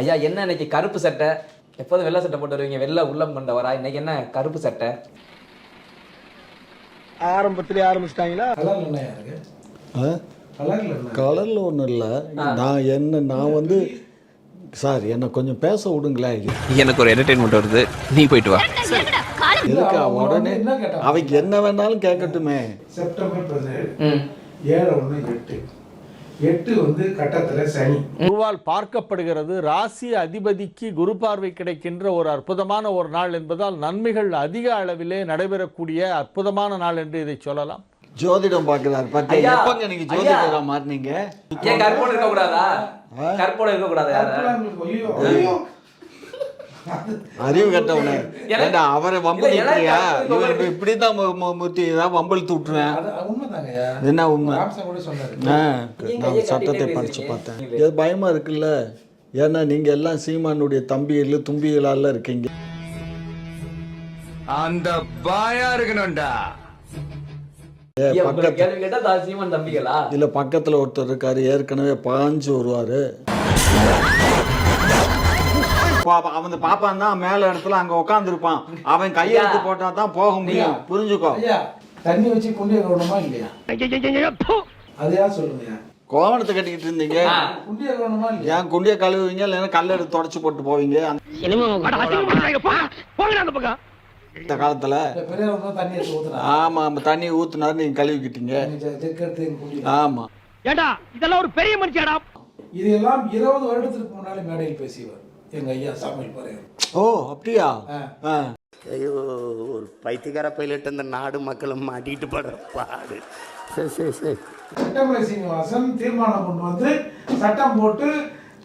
ஐயா என்ன இன்னைக்கு கருப்பு சட்டை? எப்போதும் வெள்ளை சட்டை போட்டு வருவீங்க. வெள்ளை உள்ளம் கொண்டவரா இன்னைக்கு என்ன கருப்பு சட்டை? ஆரம்பத்திலே ஆரம்பிச்சிட்டாங்களா? கலர்ல இருக்கு? ஒன்றும் இல்லை. நான் என்ன நான் வந்து சார் என்னை கொஞ்சம் பேச விடுங்களேன். எனக்கு ஒரு என்டர்டைன்மெண்ட் வருது. நீ போயிட்டு வா. எதுக்கு அவன் உடனே? அவைக்கு என்ன வேணாலும் கேட்கட்டுமே. செப்டம்பர் பதினேழு ம். ஏழு ஒன்று எட்டு. எட்டு வந்து கட்டத்துல சனி. குருவால் பார்க்கப்படுகிறது ராசி அதிபதிக்கு குரு பார்வை கிடைக்கின்ற ஒரு அற்புதமான ஒரு நாள் என்பதால் நன்மைகள் அதிக அளவிலே நடைபெறக்கூடிய அற்புதமான நாள் என்று இதை சொல்லலாம். ஜோதிடம் பார்க்குறாரு. பார்த்து ஐயா, எப்பங்க நீங்க ஐயா. ஜோதிடரா மாறினீங்க ஏன் கற்போடு இருக்க கூடாதா கற்போடு இருக்க கூடாதா கற்பனை உங்களுக்கு ஐயோ, ஐயோ. அறிவு கட்டவனே. ஏண்டா அவரை வம்பு இல்ல, எனக்கு தூட்டுறியா அது இவன் உங்களுக்கு- இப்படி தான் முத்தி ஏதாவது வம்பல் தூட்டுறேன் அது உண்மைதாங்கய்யா. என்ன உண்மை? நான் சட்டத்தை பேசுறீங்க. பார்த்தேன். இது பயமா இருக்குல்ல? ஏன்னா நீங்க எல்லாம் சீமானுடைய தம்பிகள் தும்பிகளால இருக்கீங்க. அந்த பாயா இருக்கணும்டா. இல்ல பக்கத்துல ஒருத்தர் இருக்காரு. ஏற்கனவே பாஞ்சு வருவாரு. பாப்பா- அவன் பாப்பான் தான் மேல இடத்துல அங்க உட்காந்துருப்பான் அவன் கையெழுத்து போட்டா தான் போக முடியும். புரிஞ்சுக்கோ. ஐயா தண்ணி வச்சு புண்டிய கவனமா இல்லையா? அதையா சொல்லுங்கய்யா கோவணத்தை கட்டிக்கிட்டு இருந்தீங்க. புண்டிய கவனமா இல்லையா? ஏன் குண்டிய கழுவுவீங்க இல்லைன்னா கல்ல எடுத்து தொடச்சு போட்டு போவீங்க? அந்த- இந்த காலத்துல ஆமா ஆமா தண்ணி ஊத்துனாரு நீங்க கழுவிக்கிட்டீங்க. குண்டி ஆமா. ஏண்டா இதெல்லாம் ஒரு பெரிய மனுஷடா இதெல்லாம் இருபது வருடத்திற்கு முன்னாலே மேடையில் பேசியவர். எங்க ஐயா சாமியல் பறையர் ஓ அப்படியா? ஆ. ஐயோ ஒரு பைத்தியக்கார பைலட் அந்த நாடு மக்களும் மாட்டிட்டு படுற பாடு. சரி சரி சரி சட்டமலை சீனிவாசன் தீர்மானம் கொண்டு வந்து சட்டம் போட்டு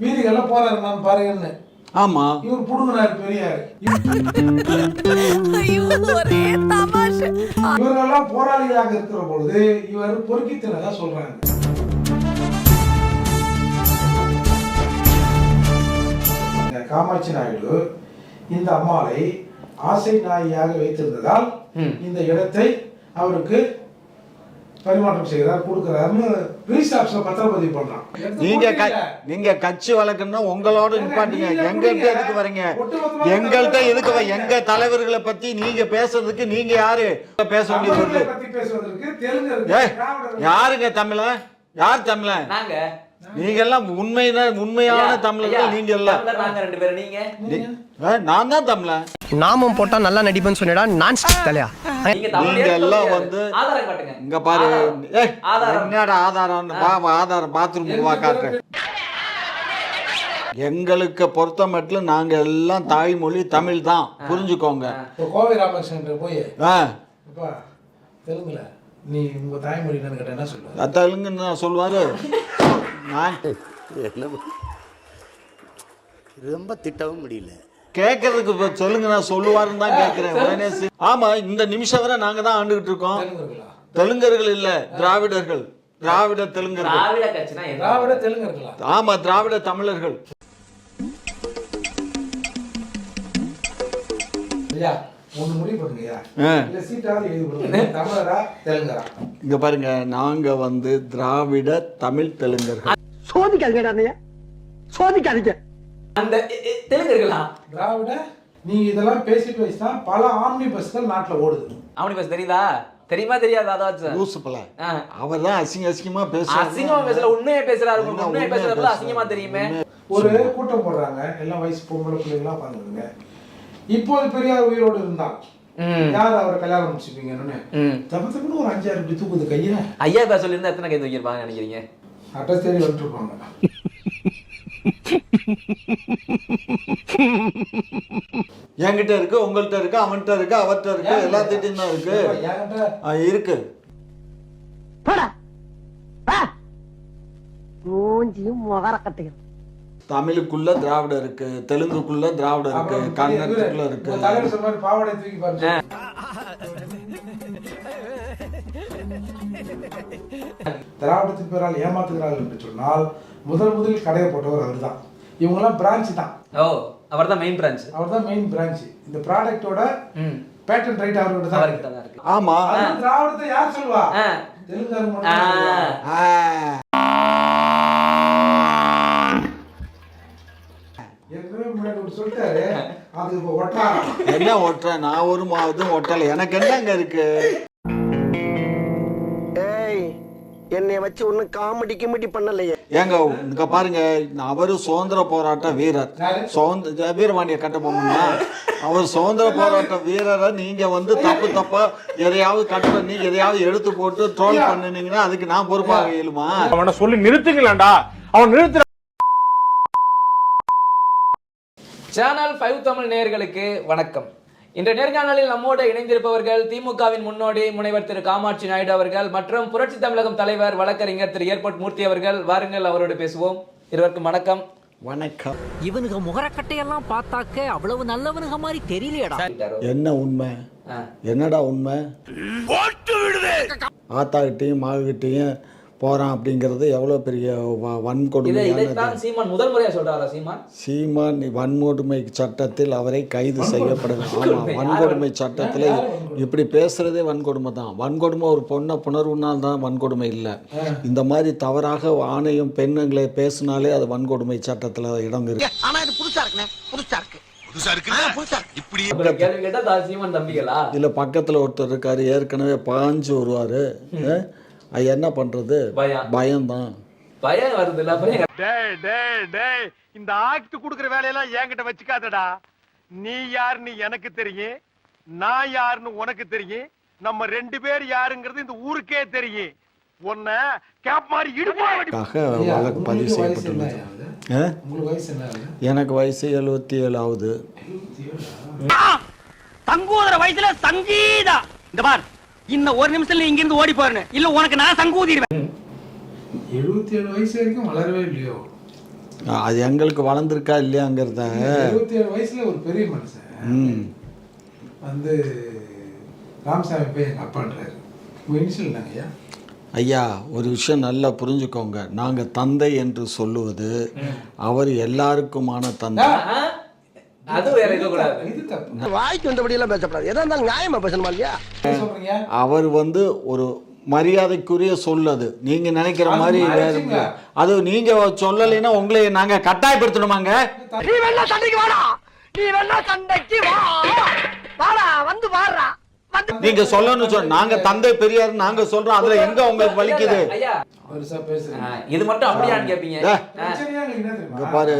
வீதிகள்ல போறாரு நான் பாருங்கன்னு. ஆமா. இவர் புடுங்கினார் பெரியார். இவர்களெல்லாம் போராளிகளாக இருக்கிற பொழுது இவர் பொறுக்கித்தனதா சொல்றாங்க. காமாட்சி நாயுடு இந்த அம்மாளை ஆசை நாயியாக வைத்திருந்ததால் இந்த இடத்தை அவருக்கு பரிமாற்றம் செய்கிறார் கொடுக்கிறாருன்னு ரீசாப்ஸ்ல பத்திரப்பதிவு பண்றான். நீங்க க- நீங்க கட்சி வழக்குன்னா உங்களோட நிப்பாட்டீங்க. எங்கள்கிட்ட எதுக்கு வரீங்க? எங்கள்கிட்ட எதுக்கு எங்க தலைவர்களை பத்தி நீங்க பேசுறதுக்கு நீங்க யாரு? பேச வேண்டியது யாருங்க தமிழன் யார் தமிழன் நாங்க எல்லாம் உண்மையான உண்மையான தமிழர்கள் நீங்க எல்லாம் நாங்க ரெண்டு பேரும் நீங்க? நான் தான் தமிழன். நாமம் போட்டா நல்லா நடிப்பேன்னு சொன்னடா நான் தலையா? நீங்க எல்லாம். வந்து ஆதாரம் காட்டுங்க. இங்க பாரு. என்னடா ஆதாரம்? வா வா, ஆதாரம் பாத்ரூம் வா காட்டுறேன் எங்களுக்கு பொறுத்த மட்டும் நாங்க எல்லாம் தாய்மொழி தமிழ் தான் புரிஞ்சுக்கோங்க. கோவை ராமகிருஷ்ணன் போய் தெலுங்குல நீ உங்க தாய்மொழி என்ன சொல்லுவ தெலுங்குன்னு சொல்லுவாரு. நான் என்ன? ரொம்ப திட்டவும் முடியல. கேட்கறதுக்கு இப்ப சொல்லுங்க நான் சொல்லுவாருன்னு தான் கேட்கிறேன் உடனே ஆமா இந்த நிமிஷம் வரை நாங்க தான் ஆண்டுகிட்டு இருக்கோம். தெலுங்கர்களா? இல்ல திராவிடர்கள். திராவிட தெலுங்கர்கள். திராவிட தெலுங்கர்களா? ஆமா திராவிட தமிழர்கள். இங்க பாருங்க நாங்க வந்து திராவிட தமிழ் தெலுங்கர்கள். சோதிக்காதீங்கடா அண்ணையா சோதிக்காதீங்க. அந்த தெலுங்கர்களா? திராவிட நீ இதெல்லாம் பேசி பேசி தான் பல ஆம்னி பஸ்கள் நாட்டுல ஓடுது. அவனி பேச தெரியுதா? தெரியுமா தெரியாதா அதாச்சும் லூசு பல. அவர் தான் அசிங்க அசிங்கமா அசிங்கமா பேசுவார் பேசல உண்மையை பேசுறாரு உண்மையை பேசுறதுல பேசுறாரு? அசிங்கமா தெரியுமே? ஒரு கூட்டம் போடுறாங்க எல்லாம் வயசு பொம்பளை பிள்ளைங்களாம் உட்காந்துருங்க இப்போது பெரியார் உயிரோடு இருந்தால். யார் அவரை கல்யாணம் முடிச்சுப்பீங்கன்னு. தப்பு தப்புன்னு ஒரு அஞ்சாறு இப்படி தூக்குது கையை ஐயா பேச சொல்லியிருந்தா எத்தனை கை தூக்கியிருப்பாங்க நினைக்கிறீங்க? அட்ரஸ் தேடி வந்துருப்பாங்க. என்கிட்ட இருக்கு உங்கள்கிட்ட இருக்கு அவன்கிட்ட இருக்கு அவர்கிட்ட இருக்கு எல்லாத்திட்டையும் தான் இருக்கு. இருக்கு? மூஞ்சியும் முகர கட்டையும் தமிழுக்குள்ள திராவிடம் இருக்கு தெலுங்குக்குள்ள திராவிடம் இருக்கு கன்னடத்துக்குள்ள இருக்கு. பாவாடை தூக்கி பாருங்க திராவிடத்தின் பேரால் ஏமாத்துகிறார்கள் என்று சொன்னால் முதல் முதலில் கடையை போட்டவர் அவர்தான் இவங்கெல்லாம் பிரான்ச் தான். ஓ அவர் தான் மெயின் பிரான்ச் அவர் தான் மெயின் பிரான்ச் இந்த ப்ராடக்ட்டோட ம். பேட்டன் ரைட் அவர்கிட்ட தான். அவர்கிட்ட இருக்கு. தான் இருக்கு. ஆமா. திராவிடத்தை யார் சொல்வா. தான் ஒன்று சொல்லிட்டாரு. அது இப்போ ஒட்டாரம். என்ன ஒட்டுற? நான் ஒரு மா- இதுவும் ஒட்டலை. எனக்கு என்னங்க இருக்கு? என்னைய வச்சு ஒன்னும் காமெடி கிமெடி பண்ணலையே. ஏங்க இங்க பாருங்க அவரு சுதந்திர போராட்ட வீரர்? சுதந்திர வீரபாண்டிய கட்டபொம்மன்னா அவர் சுதந்திர போராட்ட வீரரை நீங்க வந்து தப்பு தப்பா எதையாவது கட் பண்ணி எதையாவது எடுத்து போட்டு ட்ரோல் பண்ணுனீங்கன்னா அதுக்கு நான் பொறுப்பாக இயலுமா? அவனை சொல்லி நிறுத்துங்களேன்டா அவன் நிறுத்து சேனல் ஃபைவ் தமிழ் நேயர்களுக்கு வணக்கம். இந்த நேர்காணலில் நம்மோடு இணைந்திருப்பவர்கள் திமுகவின் முன்னோடி முனைவர் திரு காமாட்சி நாயுடு அவர்கள் மற்றும் புரட்சி தமிழகம் தலைவர் வழக்கறிஞர் திரு ஏர்போர்ட் மூர்த்தி அவர்கள். வாருங்கள் அவரோடு பேசுவோம். இருவருக்கும் வணக்கம். வணக்கம். இவனுங்க முகரக்கட்டையெல்லாம் பார்த்தாக்க அவ்வளவு நல்லவனுங்க மாதிரி தெரியலையடா. என்ன உண்மை. என்னடா உண்மை? ஆத்தாகிட்டையும் மாகிட்டையும் போறான் அப்படிங்கிறது எவ்வளவு பெரிய வ- இதை வன்கொடுமையானது இதைத்தான் சீமான் முதல் முறையா சொல்றாரா சீமான்? சீமான் வன்கொடுமை சட்டத்தில் அவரை கைது செய்யப்பட வேண்டும் ஆமா வன்கொடுமை. சட்டத்தில் இப்படி பேசுறதே வன்கொடுமை தான். வன்கொடுமை ஒரு பொண்ணை புணர்வுனால் தான் வன்கொடுமை இல்லை. இந்த மாதிரி தவறாக ஆணையம் பெண்ணுங்களை பேசினாலே அது வன்கொடுமை சட்டத்தில் இடம் இருக்கு. ஆனா இது புதுசா இருக்குண்ணே. புதுசா இருக்கு. புதுசா இருக்கு? புதுசா இருக்கு. அப்படி கேள்வி கேட்டா தா சீமான் தம்பிகளா? இல்ல பக்கத்துல ஒருத்தர் இருக்காரு. ஏற்கனவே பாஞ்சு வருவாரு. அது என்ன பண்றது? பயம். பயம்தான். பயம் வருது இல்ல அப்புறம் எங்க- டேய் டேய் டேய் இந்த ஆக்ட் குடுக்குற வேலையெல்லாம் என்கிட்ட வச்சுக்காதடா. நீ யாருன்னு எனக்கு தெரியும் நான் யாருன்னு உனக்கு தெரியும் நம்ம ரெண்டு பேர் யாருங்கிறது இந்த ஊருக்கே தெரியும். உன்னை கேப் மாதிரி வழக்கு பதிவு உங்களுக்கு வயசு என்ன செய்யப்பட்டுள்ளது எனக்கு வயசு எழுபத்தி ஏழு ஆகுது. தங்கூதுற வயசுல சங்கீதா. இந்த பார். இன்னும் ஒரு நிமிஷம் நீ இங்கிருந்து ஓடி போறேன்னு இல்ல உனக்கு நான் சங்கூதிடுவேன் எழுபத்தி ஏழு வயசு வரைக்கும் வளரவே இல்லையோ? அது எங்களுக்கு வளர்ந்துருக்கா இல்லையாங்கிறத. எழுபத்தி ஏழு வயசுல ஒரு பெரிய மனுஷன். வந்து ராமசாமி போய் எங்க அப்பான்றாரு என்னங்க ஐயா? ஐயா ஒரு விஷயம் நல்லா புரிஞ்சுக்கோங்க. நாங்க தந்தை என்று சொல்லுவது அவர் எல்லாருக்குமான தந்தை? அது வேற இது தப்பு. வாய்க்கு வந்தபடி எல்லாம் பேசப்படாது. எதா இருந்தாலும் நியாயமா பேசணுமா இல்லையா? சொல்றீங்க? அவர் வந்து ஒரு மரியாதைக்குரிய சொல் அது நீங்க நினைக்கிற மாதிரி வேற. அது நீங்க சொல்லலைன்னா உங்களை நாங்க கட்டாயப்படுத்தணுமாங்க? நீ வேணா சண்டைக்கு வாடா. நீ வேணா சண்டைக்கு வா. வாடா வந்து வாடுறா. வந்து நீங்க சொல்லணும்னு சொல் நாங்க தந்தை பெரியார் நாங்க சொல்றோம். அதுல எங்க உங்களுக்கு வலிக்குது? ஐயா. பெருசா ஆ, பேசுறீங்க. இது மட்டும் அப்படியான்னு கேப்பீங்க. ஏ. பிரச்சனையா எங்களுக்கு என்ன இங்க தெரியுமா பாரு.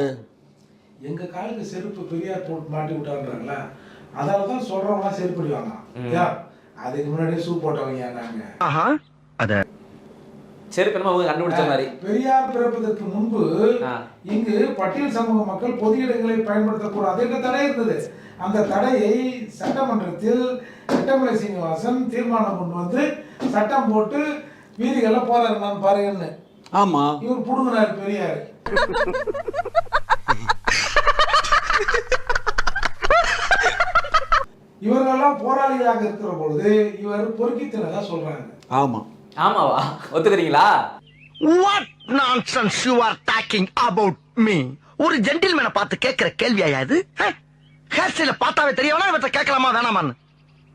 எங்க காலுக்கு செருப்பு பெரியார் போட்டு மாட்டி விட்டாருன்றாங்களா? அதால தான் சொல்றவங்களாம் செருப்பு அடிவாங்க ஏன்? அதுக்கு முன்னாடியே ஷூ போட்டவங்க நாங்க அவங்க கண்டுபிடிச்ச மாதிரி. பெரியார் பிறப்பதற்கு முன்பு. இங்கு பட்டியல் சமூக மக்கள் பொது இடங்களை பயன்படுத்தக்கூடாது. என்ற தடை இருந்தது. அந்த தடையை சட்டமன்றத்தில் சட்டமலை சீனிவாசன் தீர்மானம் கொண்டு வந்து சட்டம் போட்டு வீதிகள்ல போராடினான் பாருங்கன்னு. ஆமா. இவர் புடுங்கினார் பெரியார். இவர்களெல்லாம் போராளிகளாக இருக்கிற பொழுது இவர் பொறுக்கி தினதா சொல்றாங்க. ஆமா. ஆமாவா? ஒத்துக்கிறீங்களா? What nonsense you are talking about me ஒரு ஜென்டில்மேனை பார்த்து கேட்கிற கேள்வியா இது? ஹேர் ஸ்டைல பார்த்தாவே தெரியவனா இவற்றை கேட்கலாமா? வேணாமான்னு.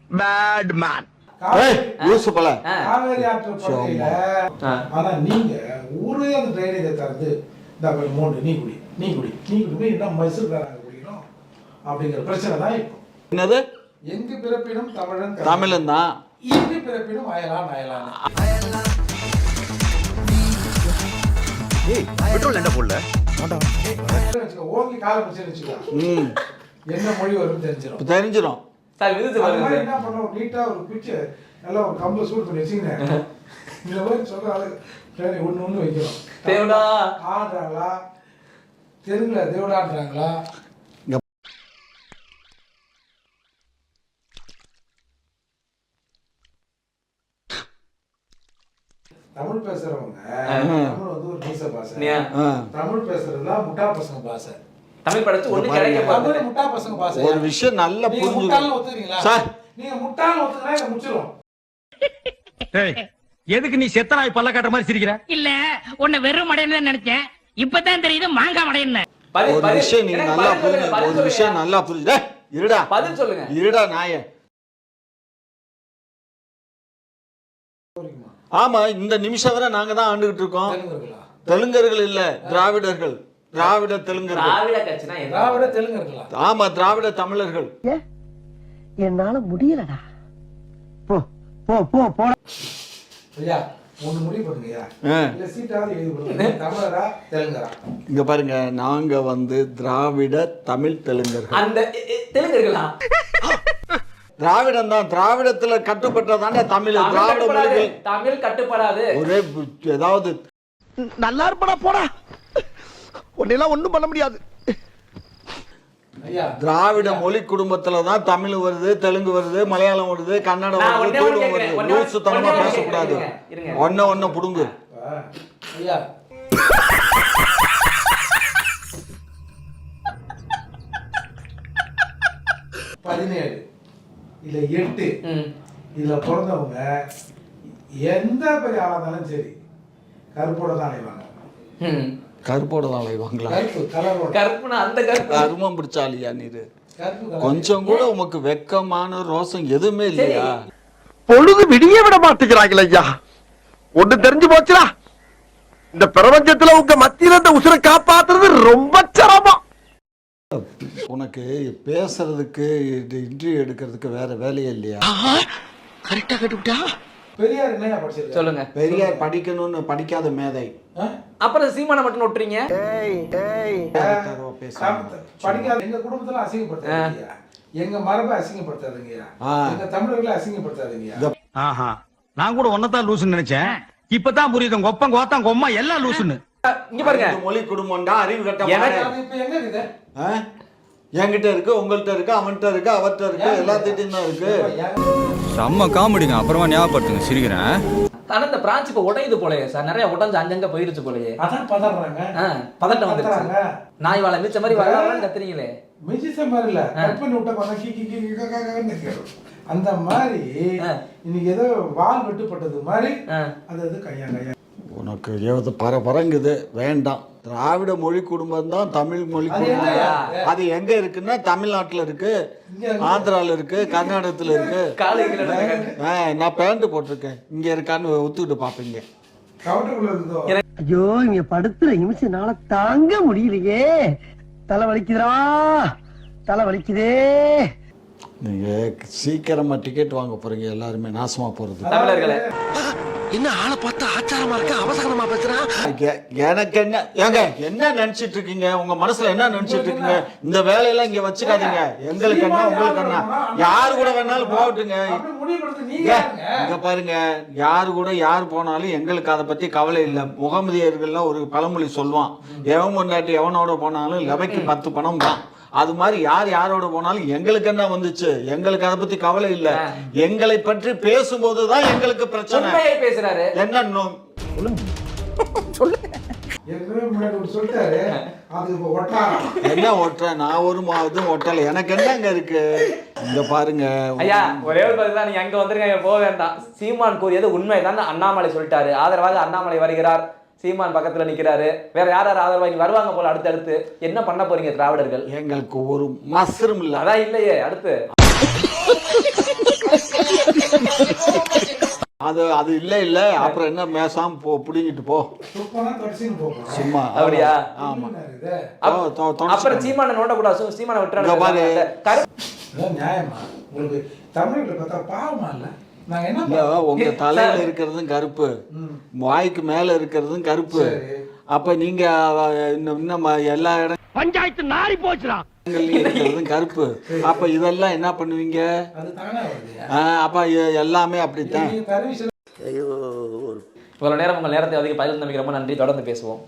Bad man. காவேரி ஆற்று. ஆனா நீங்க ஊரே அந்த ட்ரைனேஜை திறந்து இந்த மூணு நீ குடி நீ குடி நீ குடி என்ன மைசூர்காரங்க குடிக்கணும். அப்படிங்கிற பிரச்சனை தான் இப்போ. என்னது? எங்கு பிறப்பினும் தமிழன் தமிழன் தான். இங்கு பிறப்பினும் அயலான் அயலான். பெட்ரோல் என்ன போடல. வச்சுக்கோ, ஓங்கி காலை பிடிச்சு வச்சுக்கோ. ம். என்ன மொழி வரும்னு தெரிஞ்சிடும் இப்ப தெரிஞ்சிடும் சார் வருது என்ன பண்ணுவோம் நீட்டா ஒரு பிச்சு நல்லா ஒரு கம்பை சூடு பண்ணி வச்சுங்க இந்த மாதிரி சொல்ற ஆளு சரி ஒண்ணு ஒண்ணு வைக்கிறோம். தேவடா. ஆடுறாங்களா தெருங்குல தேவடாடுறாங்களா தமிழ் பேசுறவங்க தமிழ் வந்து ஒரு நீ- ஆ. தமிழ் பேசுறதுதான் முட்டா பசங்க பாஷை. தமிழ் படிச்சு ஒண்ணு கிடைக்க தமிழ் போகுது முட்டா பசங்க பாஷை. ஒரு விஷயம் நல்லா நீங்க புரிஞ்சுக்கணும். முட்டாள்னு ஒத்துக்கிறீங்களா? சார். நீங்க முட்டாள்னு ஒத்துக்கிறா இதை முடிச்சிடும் எதுக்கு நீ செத்த நாய் பல்ல காட்டுற மாதிரி சிரிக்கிற? இல்ல உன்னை வெறும் மடையன்னு நினைச்சேன். இப்பதான் தெரியுது மாங்காய் மடையன்னு. பதில் ஒரு விஷயம் நீங்க எனக்கு நல்லா புரிஞ்சு ஒரு. விஷயம் நல்லா புரிஞ்சு இருடா. பதில் சொல்லுங்க. இருடா நாய. ஆமா இந்த நிமிஷம் வரை நாங்க தான் ஆண்டுகிட்டு இருக்கோம். தெலுங்கர்கள்? இல்ல திராவிடர்கள். திராவிட தெலுங்கர்கள். திராவிட தெலுங்கர்களா? ஆமா திராவிட தமிழர்கள். என்னால முடியலடா. போ போ போ தெலுங்கரா? இங்க பாருங்க நாங்க வந்து திராவிட தமிழ் தெலுங்கர்கள். அந்த தெலுங்கர்களா? திராவிடம் தான் திராவிடத்துல கட்டுப்பட்டதானே தமிழ். தமிழ் திராவிட தமிழ் கட்டுப்படாது. ஒரே ஏதாவது நல்லா இருப்படா போடா. உன்னெல்லாம் ஒண்ணும் பண்ண முடியாது. ஐயா. திராவிட மொழி குடும்பத்துல தான் தமிழ் வருது தெலுங்கு வருது மலையாளம் வருது கன்னடம் வருது தூரம். வருது. லூசு தனமா பேசக்கூடாது. ஒன்ன ஒன்ன புடுங்கு. பதினேழு. இல்ல எட்டு. ம். இதுல பிறந்தவங்க எந்த பெரிய ஆளா இருந்தாலும் சரி கருப்போட தான் அலைவாங்க. ம். கருப்போட தான் அலைவாங்களா? கருப்பு கலரோட கருப்புனா அந்த கருப்பு. கருமம் பிடிச்சாலியா நீரு? கருப்பு கலர். கொஞ்சம் கூட உமக்கு வெக்கமான ரோசம் எதுவுமே இல்லையா? பொழுது விடிய விட மாட்டேங்கிறாங்களே ஐயா. ஒண்ணு தெரிஞ்சு போச்சுடா. இந்த பிரபஞ்சத்துல உங்க மத்தியில இந்த உசுரை காப்பாத்துறது ரொம்ப சிரமம். உனக்கு பேசுறதுக்கு இன்டர்வியூ எடுக்கிறதுக்கு வேற வேலையே இல்லையா? கரெக்டா கட்டுவிட்டா? பெரியார் சொல்லுங்க. பெரியார் படிக்கணும்னு படிக்காத மேதை? அப்புறம் சீமானை மட்டும் ஒட்டுறீங்க. படிக்காத எங்க குடும்பத்துல அசிங்கப்படுத்தாதீங்க. எங்க மரபை அசிங்கப்படுத்தாதீங்கய்யா ஆ. எங்க தமிழர்களை அசிங்கப்படுத்தாதீங்கய்யா இந்த ஆஹா நான் கூட ஒன்னதான் லூசுன்னு நினைச்சேன். இப்பதான் புரியுது உங்க ஒப்பம் கோத்தம் கொம்மா எல்லாம் லூசுன்னு. இங்க பாருங்க. மொழி குடும்பம்டா அறிவு கட்ட? என்கிட்ட இருக்கு உங்கள்கிட்ட இருக்கு அவன்கிட்ட இருக்கு அவர்கிட்ட இருக்கு எல்லாத்திட்டையும் தான் இருக்கு. செம்ம காமெடிங்க அப்புறமா ஞாபகப்படுத்துங்க சிரிக்கிறேன். ஆனா இந்த பிரான்ச் இப்ப உடையுது போலயே சார் நிறைய உடஞ்சு அங்கங்க போயிடுச்சு போலயே. அதான் பதறாங்க. பதட்டம் வந்துருச்சு. நாய் வாழை மிச்ச மாதிரி வரலாம்னு கத்துறீங்களே. மிஜிச மாதிரி இல்ல கட் பண்ணி விட்ட கொஞ்சம் கி கி கி. அந்த மாதிரி. இன்னைக்கு ஏதோ வால் வெட்டுப்பட்டது மாதிரி. அது அது கையா கையா. உனக்கு ஏவது பர பரங்குது வேண்டாம். திராவிட மொழி குடும்பம் தான் தமிழ் மொழி குடும்பம்? அது எங்க இருக்குன்னா தமிழ்நாட்டுல இருக்கு இங்க இருக்கு. ஆந்திரால இருக்கு கர்நாடகத்துல இருக்கு. நான் பேண்ட் போட்டிருக்கேன். இங்க இருக்கான்னு ஒத்துக்கிட்டு பாப்பீங்க ஐயோ இங்க படுத்துற நிமிஷம்னால தாங்க முடியலையே. தலை வலிக்குதுடா. தலை வலிக்குதே. நீங்க சீக்கிரமா டிக்கெட் வாங்க போறீங்க எல்லாருமே நாசமா போறது. தமிழர்களே. என்ன ஆளை பார்த்தா ஆச்சாரமா இருக்க அவசரமா பேசுறான் எனக்கு என்ன ஏங்க என்ன நினைச்சிட்டு இருக்கீங்க? உங்க மனசுல என்ன நினைச்சிட்டு இருக்கீங்க? இந்த வேலையெல்லாம் இங்க வச்சுக்காதீங்க. எங்களுக்கு என்ன உங்களுக்கு என்ன? யாரு கூட வேணாலும் போகட்டுங்க. இங்க யாருங்க? இங்க பாருங்க யாரு கூட யார் போனாலும் எங்களுக்கு அதை பத்தி கவலை இல்லை. முகமதியர்கள்லாம் ஒரு பழமொழி சொல்லுவான். எவன் பொண்டாட்டி எவனோட போனாலும் லவைக்கு பத்து பணம் தான். அது மாதிரி யார் யாரோட போனாலும் எங்களுக்கு என்ன வந்துச்சு? எங்களுக்கு அதை பத்தி கவலை இல்லை. எங்களை பற்றி பேசும்போது தான் எங்களுக்கு பிரச்சனை. பேசுறாரு. என்ன ஒட்டாரம். என்ன ஒட்டுற நான் ஒரு மா- இதுவும் ஒட்டலை. எனக்கு என்னங்க இருக்கு? இங்க பாருங்க. ஐயா ஒரே ஒரு பதில் தான். நீங்க அங்க வந்துருங்க. போக வேண்டாம். சீமான் கூறியது உண்மைதான். அண்ணாமலை சொல்லிட்டாரு. ஆதரவாக அண்ணாமலை வருகிறார். சீமான் பக்கத்துல நிக்கிறாரு. வேற யார் யார் ஆதரவாக இங்க வருவாங்க போல அடுத்து அடுத்து? என்ன பண்ண போறீங்க திராவிடர்கள்? எங்களுக்கு ஒரு மஸ்ரும் இல்ல. அதான் இல்லையே அடுத்து. அது அது இல்ல இல்ல. அப்புறம் என்ன பேசாம போ புடிங்கிட்டு போ. சும்மா அப்படியா? ஆமா. அப்புறம் சீமான நோண்ட கூடாது சீமான பாரு. விட்டுறாங்க இதான் நியாயமா? உங்களுக்கு தமிழர்களை பார்த்தா பாவமா இல்ல? உங்க தலையில இருக்கிறதும் கருப்பு. வாய்க்கு மேல இருக்கிறதும் கருப்பு. அப்ப நீங்க இன்னும் இன்னும் எல்லா பஞ்சாயத்து நாரி போச்சுடா. கருப்பு. அப்ப இதெல்லாம் என்ன பண்ணுவீங்க? அப்ப எல்லாமே அப்படித்தான். ஐயோ ஒரு இவ்வளவு நேரம் உங்கள் நேரத்தை அதிக பகிர்ந்து ரொம்ப நன்றி. தொடர்ந்து பேசுவோம்.